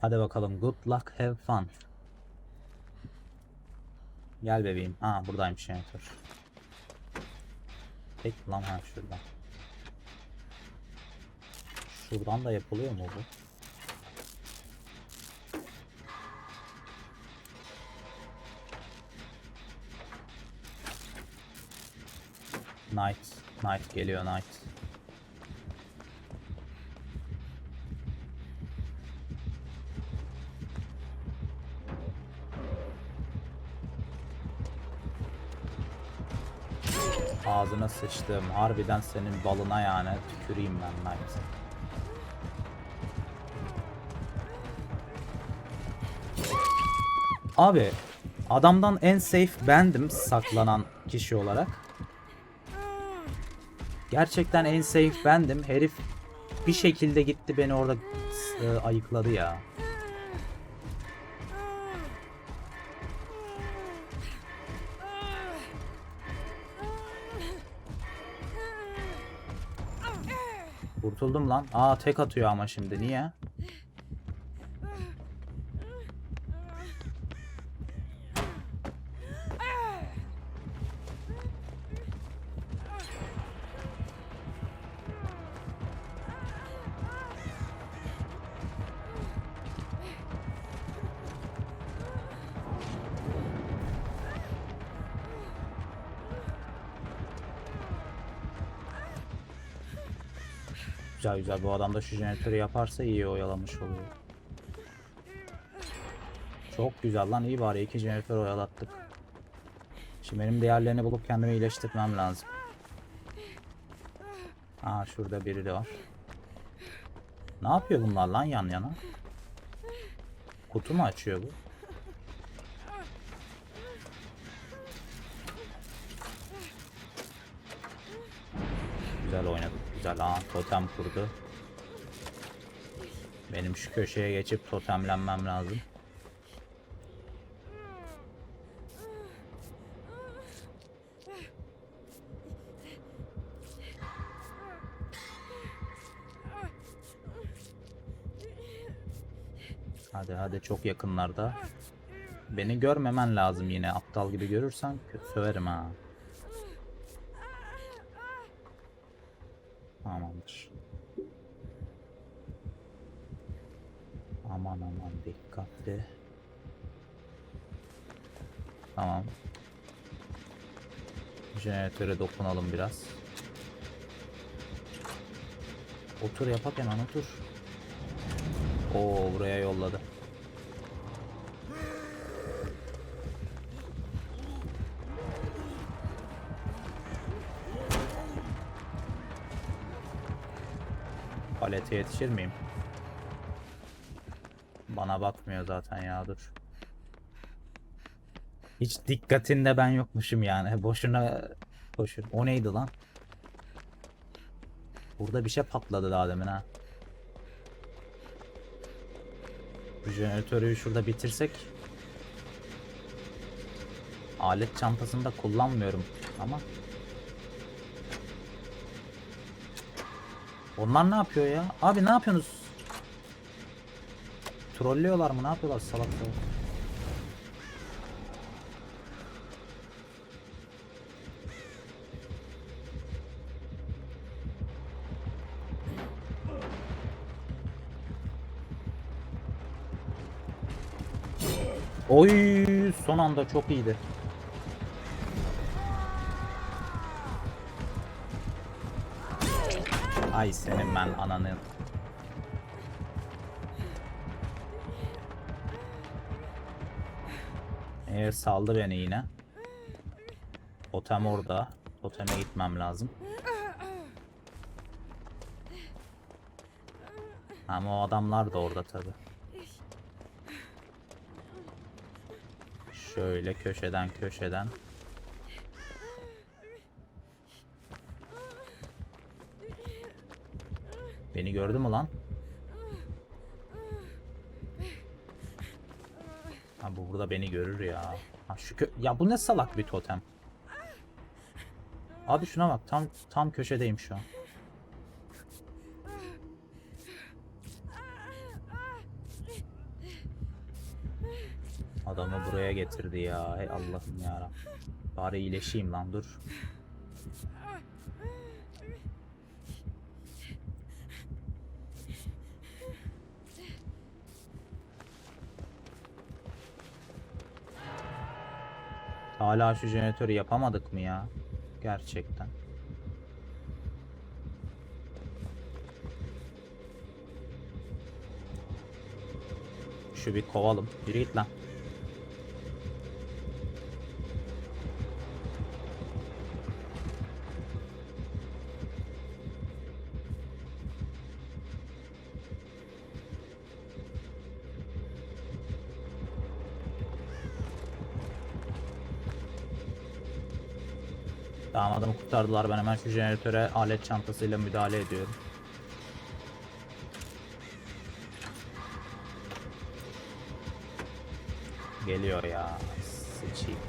Hadi bakalım. Good luck, have fun. Gel bebeğim. Ha buradaymış jeneratör. Peki lan ha şuradan. Şuradan da yapılıyor mu bu? Knight. Knight geliyor Knight. Ağzına sıçtım. Harbiden senin balına yani. Tüküreyim ben Knight. Abi adamdan en safe bendim saklanan kişi olarak. Gerçekten en safe bendim. Herif bir şekilde gitti beni orada e, ayıkladı ya. Kurtuldum lan. Aa tek atıyor ama şimdi. Niye? Güzel güzel bu adam da şu jeneratörü yaparsa iyi oyalamış oluyor. Çok güzel lan iyi bari iki jeneratör oyalattık. Şimdi benim diğerlerini bulup kendimi iyileştirmem lazım. Aa şurada biri de var. Ne yapıyor bunlar lan yan yana? Kutu mu açıyor bu? Güzel oynadık. Güzel. Aa totem kurdu. Benim şu köşeye geçip totemlenmem lazım. Hadi hadi çok yakınlarda. Beni görmemen lazım yine. Aptal gibi görürsen söverim ha. Tamamdır. Aman aman dikkatli. Tamam. Jeneratöre dokunalım biraz. Otur yapak hemen otur. Oo buraya yolladı. Palete yetişir miyim? Bana bakmıyor zaten ya dur. Hiç dikkatinde ben yokmuşum yani. Boşuna boşun. O neydi lan? Burada bir şey patladı daha demin ha. Bu jeneratörü şurada bitirsek. Alet çantasında kullanmıyorum ama. Onlar ne yapıyor ya? Abi ne yapıyorsunuz? Trollüyorlar mı? Ne yapıyorlar salak salak? Oy son anda çok iyiydi. Ay senin ben ananı. Evet saldı beni yine. Totem orada. Toteme gitmem lazım. Ama o adamlar da orada tabi. Şöyle köşeden köşeden. Beni gördü mü lan? Ha bu burada beni görür ya. Ha şu kö ya bu ne salak bir totem. Abi şuna bak tam tam köşedeyim şu an. Adamı buraya getirdi ya. Hey Allah'ım ya. Bari iyileşeyim lan dur. Hala şu jeneratörü yapamadık mı ya? Gerçekten. Şu bir kovalım. Yürü git lan. Tamam adamı kurtardılar. Ben hemen şu jeneratöre alet çantasıyla müdahale ediyorum. Geliyor ya. Sıçayım.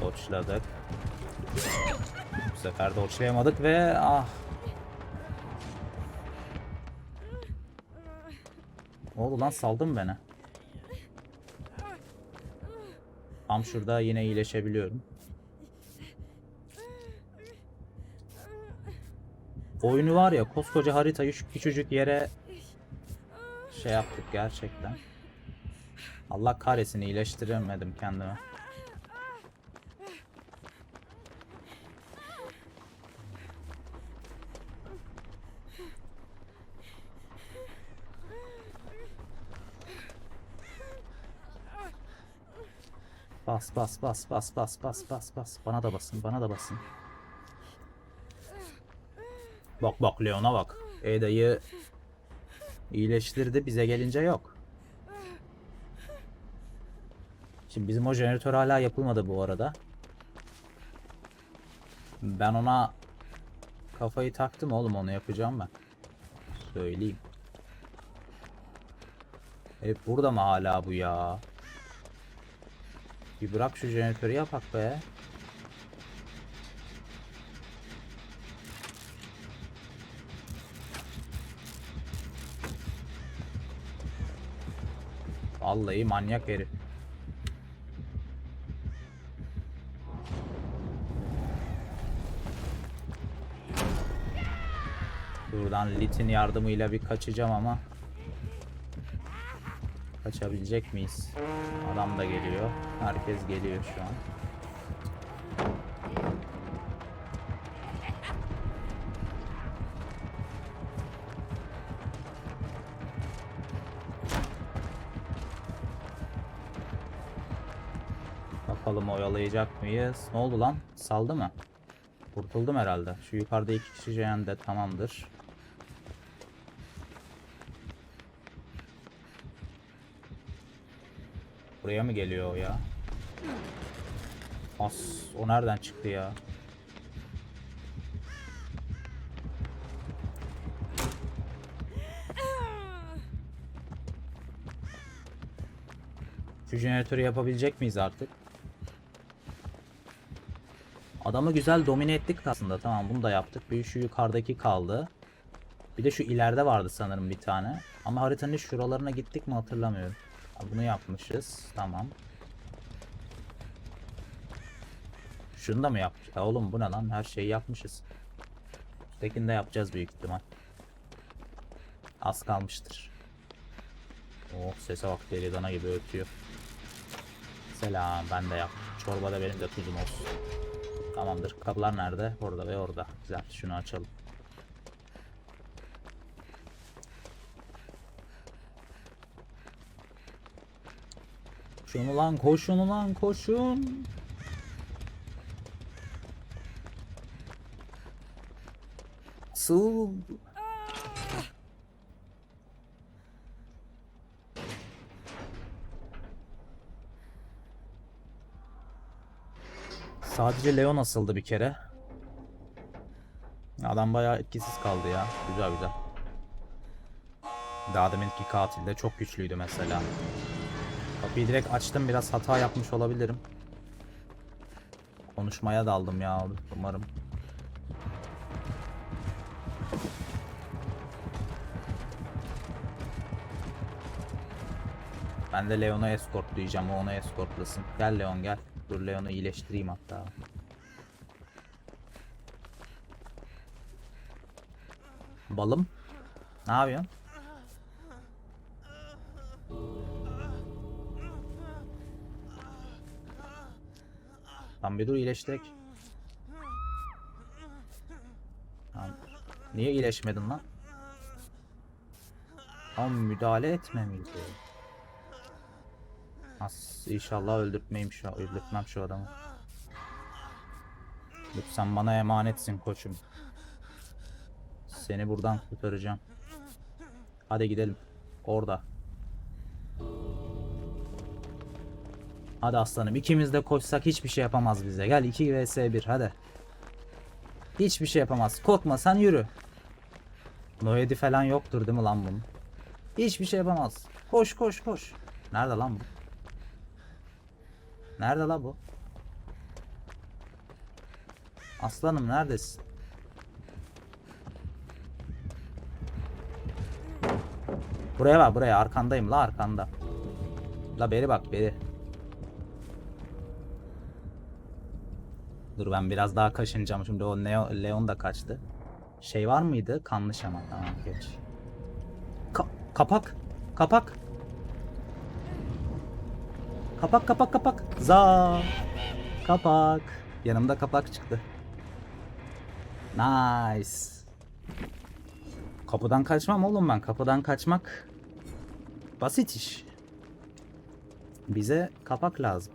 Doçladık. Bu sefer doçlayamadık ve ah. Ne oldu lan saldın beni. Tam şurada yine iyileşebiliyorum. Oyunu var ya koskoca haritayı şu küçücük yere şey yaptık gerçekten. Allah kahretsin iyileştiremedim kendimi. Bas bas bas bas bas bas bas bas. Bana da basın bana da basın. Bak bak Leon'a bak. Eda'yı iyileştirdi bize gelince yok. Şimdi bizim o jeneratör hala yapılmadı bu arada. Ben ona kafayı taktım oğlum onu yapacağım ben. Söyleyeyim. Hep burada mı hala bu ya? Bir bırak şu jeneratörü yapak be. Vallahi manyak herif. Buradan Lit'in yardımıyla bir kaçacağım ama Kaçabilecek miyiz? Adam da geliyor. Herkes geliyor şu an. Bakalım oyalayacak mıyız? Ne oldu lan? Saldı mı? Kurtuldum herhalde. Şu yukarıda iki kişi jeyen de tamamdır. Buraya mı geliyor o ya? As, o nereden çıktı ya? Şu jeneratörü yapabilecek miyiz artık? Adamı güzel domine ettik aslında. Tamam bunu da yaptık. Bir şu yukarıdaki kaldı. Bir de şu ileride vardı sanırım bir tane. Ama haritanın şuralarına gittik mi hatırlamıyorum. Bunu yapmışız. Tamam. Şunu da mı yaptık? Ya oğlum bu ne lan? Her şeyi yapmışız. Üsttekini de yapacağız büyük ihtimal. Az kalmıştır. Oh sese bak deli dana gibi ötüyor. Selam ben de yap. Çorbada benim de tuzum olsun. Tamamdır. Kapılar nerede? Orada ve orada. Güzel. Şunu açalım. Koşun ulan koşun ulan koşun. Sığ. Sadece Leon asıldı bir kere. Adam bayağı etkisiz kaldı ya. Güzel güzel. Daha deminki katil de çok güçlüydü mesela. Kapıyı direkt açtım biraz hata yapmış olabilirim. Konuşmaya daldım ya umarım. Ben de Leon'a escortlayacağım. O ona escortlasın. Gel Leon gel. Dur Leon'u iyileştireyim hatta. Balım. Ne yapıyorsun? Tam bir dur iyileştirek. Tamam. Niye iyileşmedin lan? Tam müdahale etme miydi? As inşallah öldürtmeyim şu öldürtmem şu adamı. Lütfen bana emanetsin koçum. Seni buradan kurtaracağım. Hadi gidelim. Orada. Hadi aslanım ikimiz de koşsak hiçbir şey yapamaz bize. Gel 2 vs 1 hadi. Hiçbir şey yapamaz. Korkma sen yürü. Noedi falan yoktur değil mi lan bunun? Hiçbir şey yapamaz. Koş koş koş. Nerede lan bu? Nerede lan bu? Aslanım neredesin? Buraya bak buraya arkandayım la arkanda. La beri bak beri. Dur ben biraz daha kaşınacağım şimdi o Neo, Leon da kaçtı. Şey var mıydı? Kanlı şaman tamam geç. Ka- kapak. Kapak. Kapak kapak kapak. Za. Kapak. Yanımda kapak çıktı. Nice. Kapıdan kaçmam oğlum ben. Kapıdan kaçmak basit iş. Bize kapak lazım.